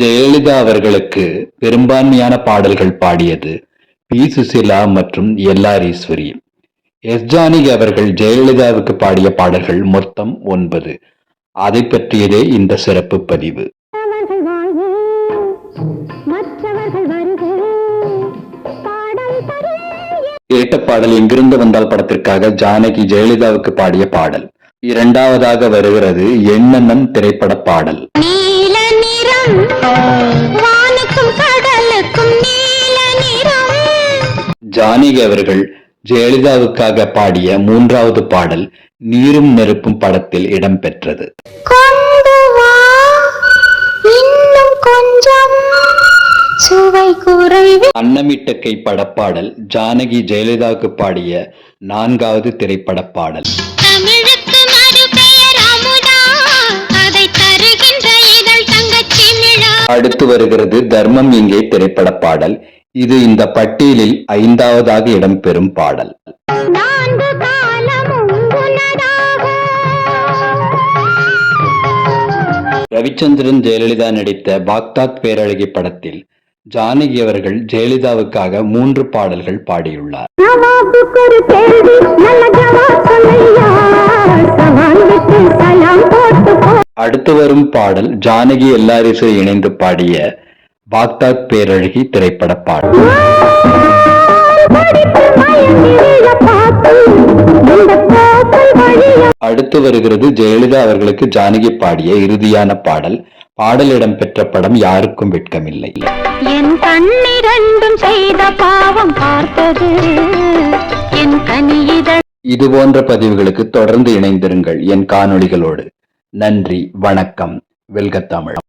ஜெயலலிதா அவர்களுக்கு பெரும்பான்மையான பாடல்கள் பாடியது பி. சுசீலா மற்றும் L. R. Eswari. S. Janaki அவர்கள் ஜெயலலிதாவுக்கு பாடிய பாடல்கள் மொத்தம் ஒன்பது. அதை பற்றியதே இந்த சிறப்பு பதிவு. கேட்ட பாடல் எங்கிருந்து வந்தால் படத்திற்காக ஜானகி ஜெயலலிதாவுக்கு பாடிய பாடல். இரண்டாவதாக வருகிறது எண்ணெண்ணம் திரைப்பட பாடல். ஜானகி அவர்கள் ஜெயலலிதாவுக்காக பாடிய மூன்றாவது பாடல் நீரும் நெருப்பும் படத்தில் இடம்பெற்றது அன்னமிட்ட கை படப்பாடல் ஜானகி ஜெயலலிதாவுக்கு பாடிய நான்காவது திரைப்பட பாடல். அடுத்து வருகிறது தர்மம் இங்கே திரைப்பட பாடல் இது இந்த பட்டியலில் ஐந்தாவதாக இடம்பெறும் பாடல். ரவிச்சந்திரன் ஜெயலலிதா நடித்த பாக்தாத் பேரழகி படத்தில் ஜானகி அவர்கள் ஜெயலலிதாவுக்காக மூன்று பாடல்கள் பாடியுள்ளார். அடுத்து வரும் பாடல் ஜானகி எல்லாரிசு இணைந்து பாடிய பாக்தாத் பேரழகி திரைப்பட பாடல். அடுத்து வருகிறது ஜெயலலிதா அவர்களுக்கு ஜானகி பாடிய இறுதியான பாடல். பாடல் இடம்பெற்ற படம் யாருக்கும் வெட்கமில்லை. என் கண்ணிரண்டும் செய்த பாவம் பார்த்தது. என் கனியிதழ் இது போன்ற பதிவுகளுக்கு தொடர்ந்து இணைந்திருங்கள் என் காணொளிகளோடு. நன்றி வணக்கம். வெல்க தமிழ்.